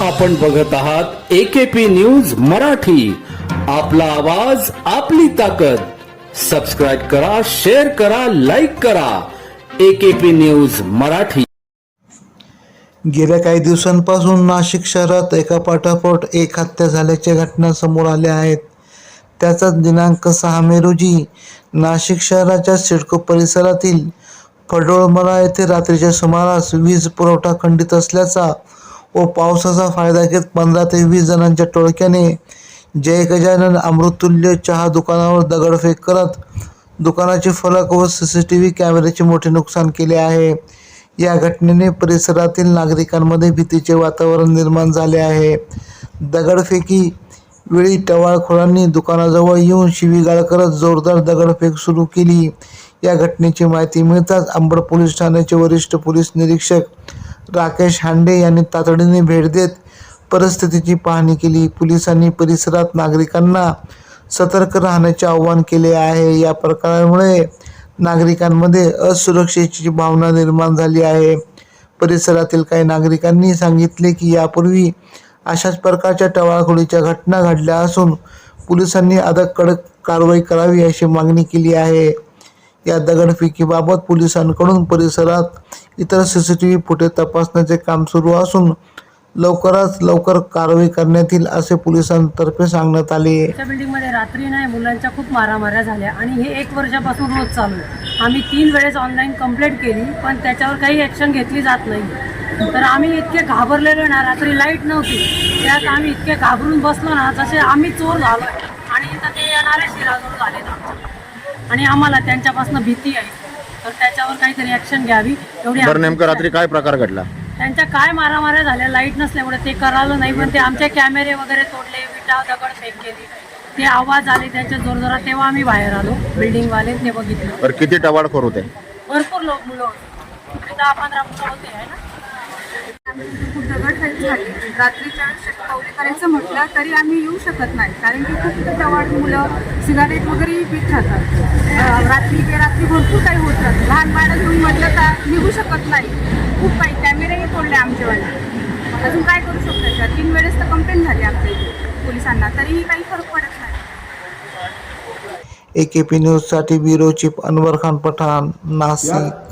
आपण बघत आहात एकेपी न्यूज मराठी. आपला आवाज आपली ताकद. सबस्क्राईब करा शेअर करा लाईक करा. AKP news Marathi. गेल्या काही दिवसांपासून नाशिक शहरात एका पाठोपाठ एक हत्या झाल्याच्या घटना समोर आल्या आहेत. त्याचाच दिनांक सहा मे रोजी नाशिक शहराच्या सिडको परिसरातील फडोळमरा येथे रात्रीच्या सुमारास वीज पुरवठा खंडित असल्याचा व पावसाचा फायदा घेत पंधरा ते वीस जणांच्या टोळक्याने जय गजानन अमृतुल्य चहा दुकानावर दगडफेक करत दुकानाचे फलक व सी सी टी व्ही कॅमेऱ्याचे मोठे नुकसान केले आहे. या घटनेने परिसरातील नागरिकांमध्ये भीतीचे वातावरण निर्माण झाले आहे. दगडफेकी वेळी टवाळखोरांनी दुकानाजवळ येऊन शिवीगाळ करत जोरदार दगडफेक सुरू केली. या घटनेची माहिती मिळताच अंबड पोलीस ठाण्याचे वरिष्ठ पोलीस निरीक्षक राकेश हांडे यांनी तातडीने भेट देत परिस्थितीची पाहणी केली. पोलिसांनी परिसरात नागरिकांना सतर्क राहण्याचे आवाहन केले आहे. या प्रकारामुळे नागरिकांमध्ये असुरक्षेची भावना निर्माण झाली आहे. परिसरातील काही नागरिकांनी सांगितले की यापूर्वी अशाच प्रकारच्या टवाळखोरीच्या घटना घडल्या असून पोलिसांनी अधिक कडक कारवाई करावी अशी मागणी केली आहे. या दगडफेकीबाबत पोलिसांकडून परिसरात इतर C C T V footage तपासण्याचे काम सुरू असून लवकरात लवकर कारवाई करण्यात येईल असे पोलिसांतर्फे सांगण्यात आले. आमच्या बिल्डिंगमध्ये रात्री नाही मुलांच्या खूप मारामाऱ्या झाल्या आणि हे एक वर्षापासून रोज चालू आहे. आम्ही तीन वेळेस ऑनलाईन कंप्लेंट केली पण त्याच्यावर काही ॲक्शन घेतली जात नाही. तर आम्ही इतके घाबरलेलो ना रात्री लाइट नव्हती. त्यात आम्ही इतके घाबरून बसलो ना तसे आम्ही चोर झालो आणि इथं ते येणारे शिराजोर झाले आणि आम्हाला त्यांच्यापासून भीती आहे. तर त्याच्यावर काहीतरी ॲक्शन घ्यावी. एवढी बरं नेमकं. रात्री काय प्रकार घडला? त्यांच्या काय मारामाऱ्या झाल्या लाइट नसल्यामुळे ते करायला नाही पण ते आमचे कॅमेरे वगैरे तोडले विटा दगड फेक केली. ते आवाज आले त्यांच्या जोरजोरात तेव्हा आम्ही बाहेर आलो. बिल्डिंगवाले ते बघितलं. बरं किती टवाळखोर होते? भरपूर लोक मुलं होते. दहा पंधरा मुलं होते आहे ना? खूप दगडफेक झाली. रात्रीच्या वेळेस करायचं म्हटलं तरी आम्ही येऊ शकत नाही. कारण की खूप प्रवाळ मुलं सिगारेट वगैरे पीत राहतात. रात्री ते रात्री भरपूर काही होत राहतं. लहान बाळं तुम्ही म्हटलं का निघू शकत नाही. खूप काही कॅमेरेही तोडले आमच्यावाला. अजून काय करू शकतो का तीन वेळेस तर कंप्लेंट झाली आमच्या इथे पोलिसांना. तरीही काही फरक पडत नाही. ए के पी न्यूजसाठी ब्युरो चीफ अनवर खान पठाण नाशिक.